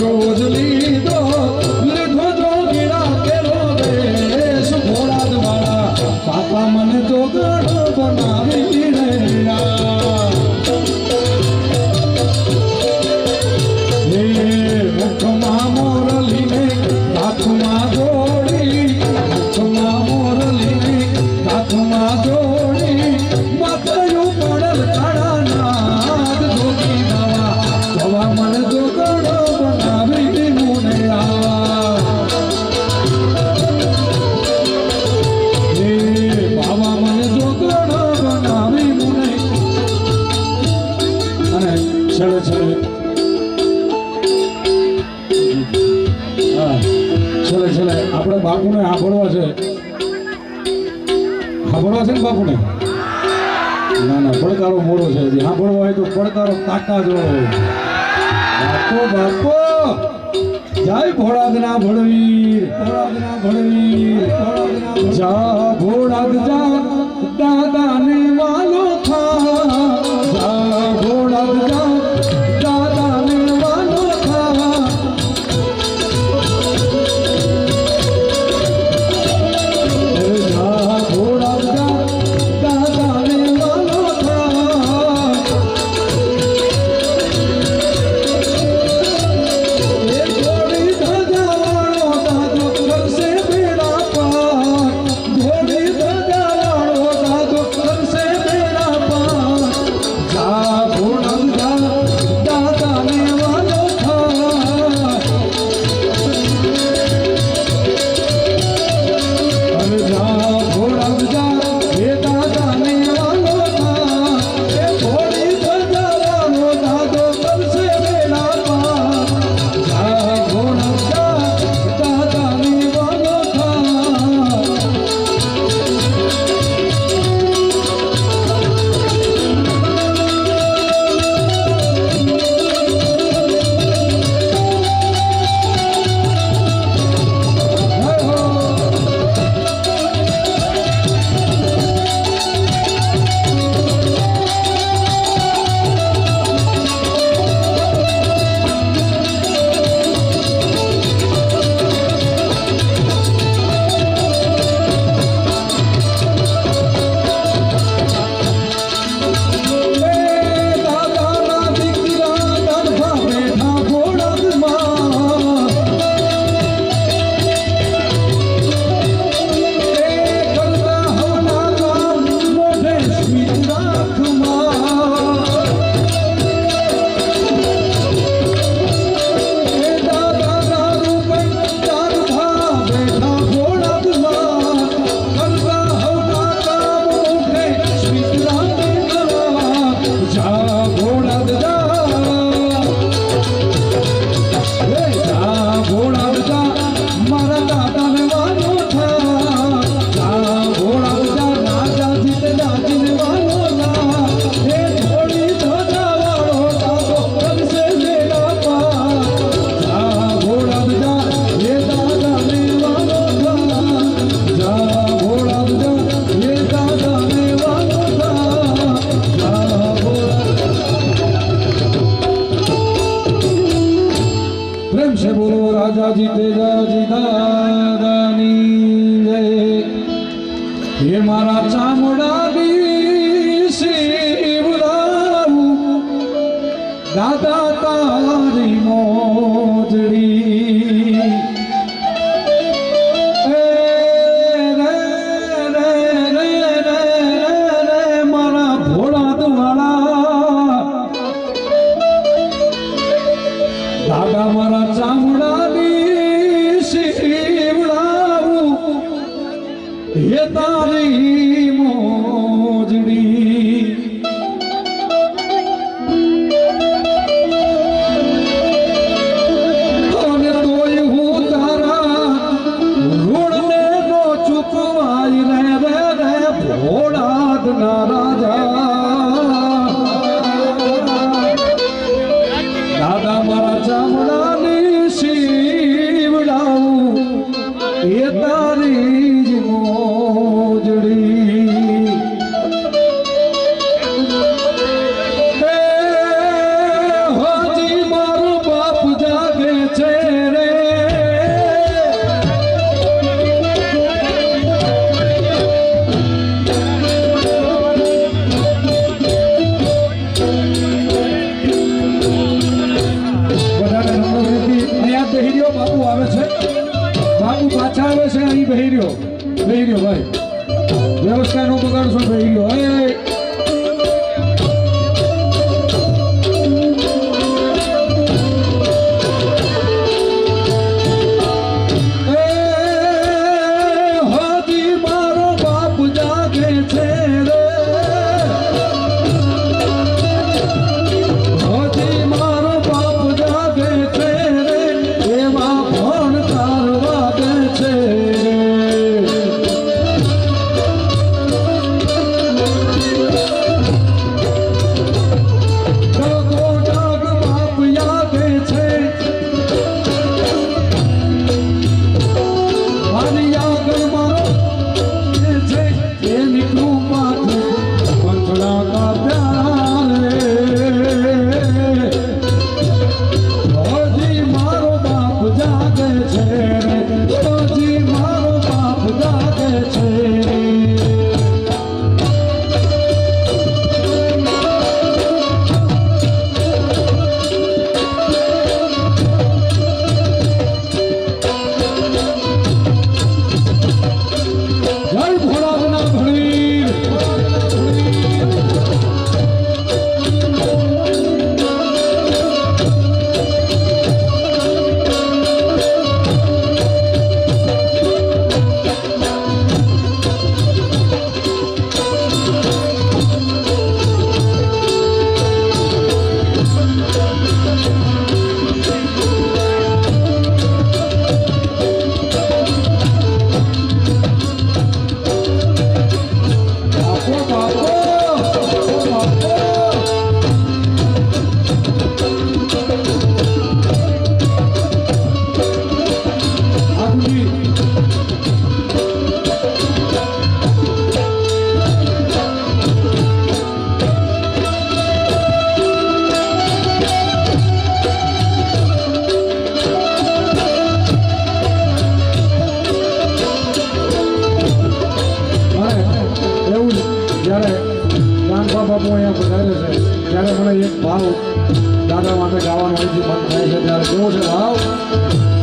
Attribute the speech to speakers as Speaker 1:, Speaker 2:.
Speaker 1: গজলি છે. સાંભળવા છે ને બાપુને? ના ના, પડકારો મોડો છે હજી. સાંભળવો હોય તો પડકારો કાકા જો બાપો બાપો! જય ભોળાદના ભળવીર. ભોળાદના ના ભોળાદના જા ભોળાદ જા દાદા दादा હે મારા ચામડા દાદા હાજી મારો બાપ જાગે છે રે. બાબુ આવે છે. બાબુ પાછા આવે છે, અહીં બહેર્યો બહેર્યો ભાઈ. વ્યવસ્થાનો બગાડશો બહેર્યો હે દાદા માટે ગાવાનું હોય છે બંધ થાય છે. ત્યારે કેવું છે ભાવ?